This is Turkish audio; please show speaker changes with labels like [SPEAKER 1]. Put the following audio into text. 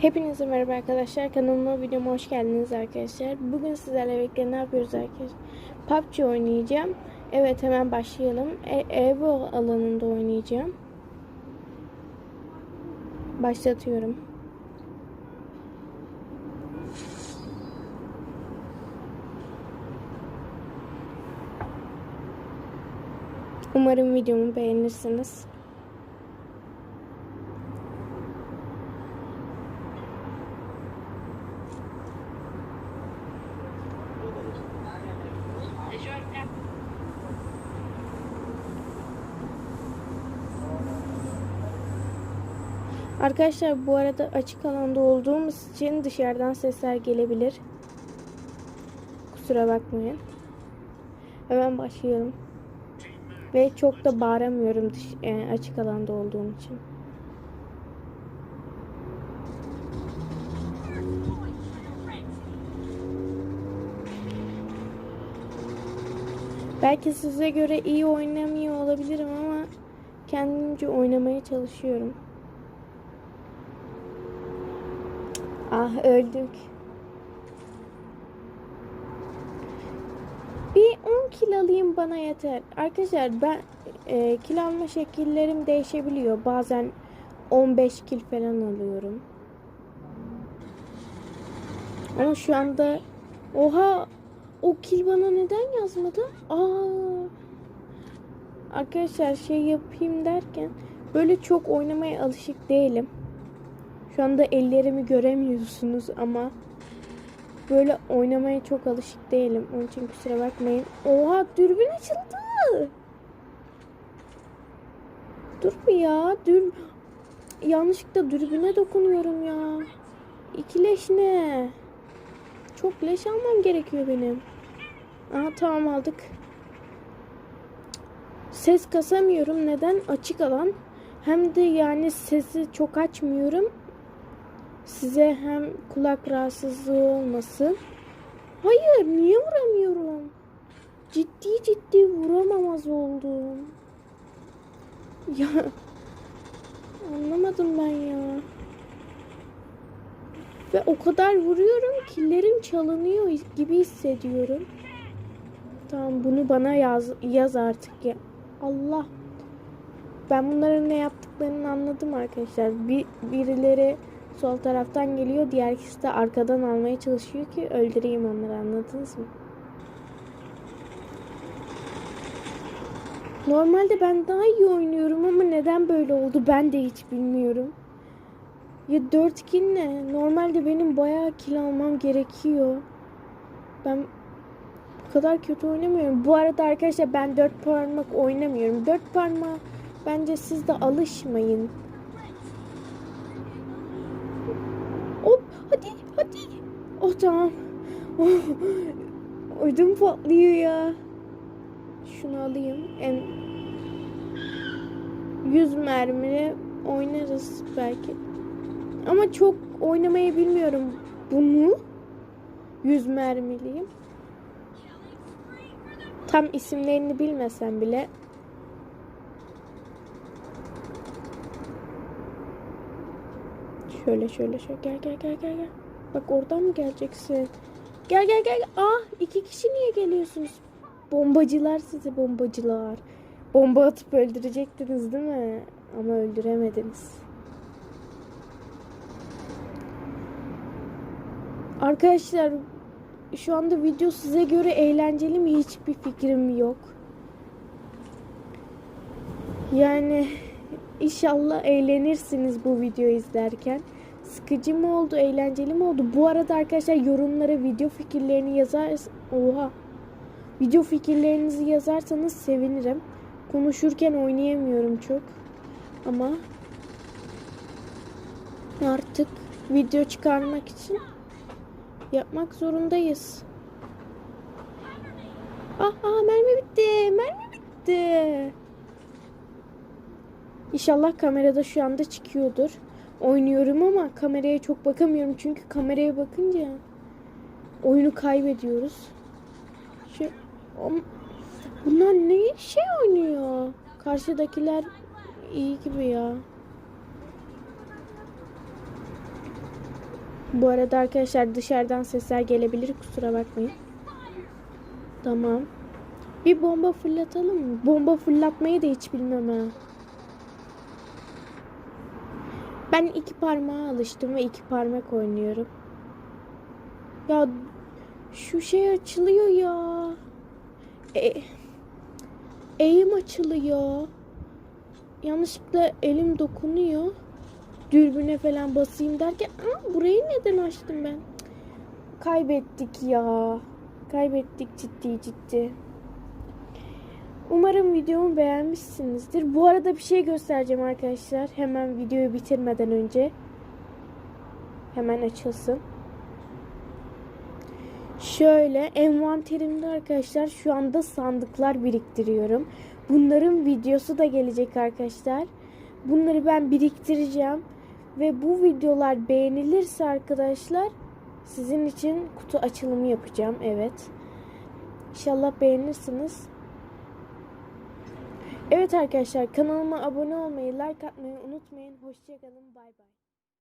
[SPEAKER 1] Hepinize merhaba arkadaşlar. Kanalıma videoma hoş geldiniz arkadaşlar. Bugün sizlerle birlikte ne yapıyoruz arkadaşlar? PUBG oynayacağım. Evet hemen başlayalım. E Evo alanında oynayacağım. Başlatıyorum. Umarım videomu beğenirsiniz. Arkadaşlar bu arada açık alanda olduğumuz için dışarıdan sesler gelebilir. Kusura bakmayın. Hemen başlayalım. Ve çok da bağıramıyorum dış, e, açık alanda olduğum için. Belki size göre iyi oynamıyor olabilirim ama kendimce oynamaya çalışıyorum. Ah öldük. Bir 10 kil alayım bana yeter. Arkadaşlar ben e, kil alma şekillerim değişebiliyor. Bazen 15 kil falan alıyorum. Ama şu anda oha o kil bana neden yazmadı? Aa. Arkadaşlar şey yapayım derken böyle çok oynamaya alışık değilim. Şu anda ellerimi göremiyorsunuz ama böyle oynamaya çok alışık değilim. Onun için kusura bakmayın. Oha dürbün açıldı. Dur bir ya. Dür yanlışlıkla dürbüne dokunuyorum ya. İki leş ne? Çok leş almam gerekiyor benim. Aha tamam aldık. Ses kasamıyorum. Neden? Açık alan. Hem de yani sesi çok açmıyorum. Size hem kulak rahatsızlığı olmasın. Hayır niye vuramıyorum? Ciddi ciddi vuramamaz oldum. Ya anlamadım ben ya. Ve o kadar vuruyorum killerim çalınıyor gibi hissediyorum. Tamam bunu bana yaz, yaz artık ya. Allah. Ben bunların ne yaptıklarını anladım arkadaşlar. Bir, birileri sol taraftan geliyor. Diğer ikisi de arkadan almaya çalışıyor ki öldüreyim onları anladınız mı? Normalde ben daha iyi oynuyorum ama neden böyle oldu ben de hiç bilmiyorum. Ya 4 kill ne? Normalde benim bayağı kill almam gerekiyor. Ben bu kadar kötü oynamıyorum. Bu arada arkadaşlar ben 4 parmak oynamıyorum. 4 parmağı bence siz de alışmayın. Tamam. Oh, ödüm patlıyor ya. Şunu alayım. En 100 mermili oynarız belki. Ama çok oynamayı bilmiyorum bunu. 100 mermiliyim. Tam isimlerini bilmesem bile Şöyle şöyle şöyle gel gel gel gel gel. Bak oradan mı geleceksin? Gel gel gel. Ah iki kişi niye geliyorsunuz? Bombacılar sizi bombacılar. Bomba atıp öldürecektiniz değil mi? Ama öldüremediniz. Arkadaşlar şu anda video size göre eğlenceli mi hiçbir fikrim yok. Yani inşallah eğlenirsiniz bu videoyu izlerken. Sıkıcı mı oldu, eğlenceli mi oldu? Bu arada arkadaşlar yorumlara video fikirlerini yazar. Oha. Video fikirlerinizi yazarsanız sevinirim. Konuşurken oynayamıyorum çok. Ama artık video çıkarmak için yapmak zorundayız. Ah, ah mermi bitti. Mermi bitti. İnşallah kamerada şu anda çıkıyordur. Oynuyorum ama kameraya çok bakamıyorum. Çünkü kameraya bakınca oyunu kaybediyoruz. Şu, bunlar ne şey oynuyor? Karşıdakiler iyi gibi ya. Bu arada arkadaşlar dışarıdan sesler gelebilir kusura bakmayın. Tamam. Bir bomba fırlatalım mı? Bomba fırlatmayı da hiç bilmem ha. Ben iki parmağa alıştım ve iki parmak oynuyorum. Ya şu şey açılıyor ya. E, eğim açılıyor. Yanlışlıkla elim dokunuyor. Dürbüne falan basayım derken Aa, burayı neden açtım ben? Kaybettik ya. Kaybettik ciddi ciddi. Umarım videomu beğenmişsinizdir. Bu arada bir şey göstereceğim arkadaşlar. Hemen videoyu bitirmeden önce. Hemen açılsın. Şöyle envanterimde arkadaşlar şu anda sandıklar biriktiriyorum. Bunların videosu da gelecek arkadaşlar. Bunları ben biriktireceğim. Ve bu videolar beğenilirse arkadaşlar sizin için kutu açılımı yapacağım. Evet. İnşallah beğenirsiniz. Evet arkadaşlar kanalıma abone olmayı, like atmayı unutmayın. Hoşçakalın. Bay bay.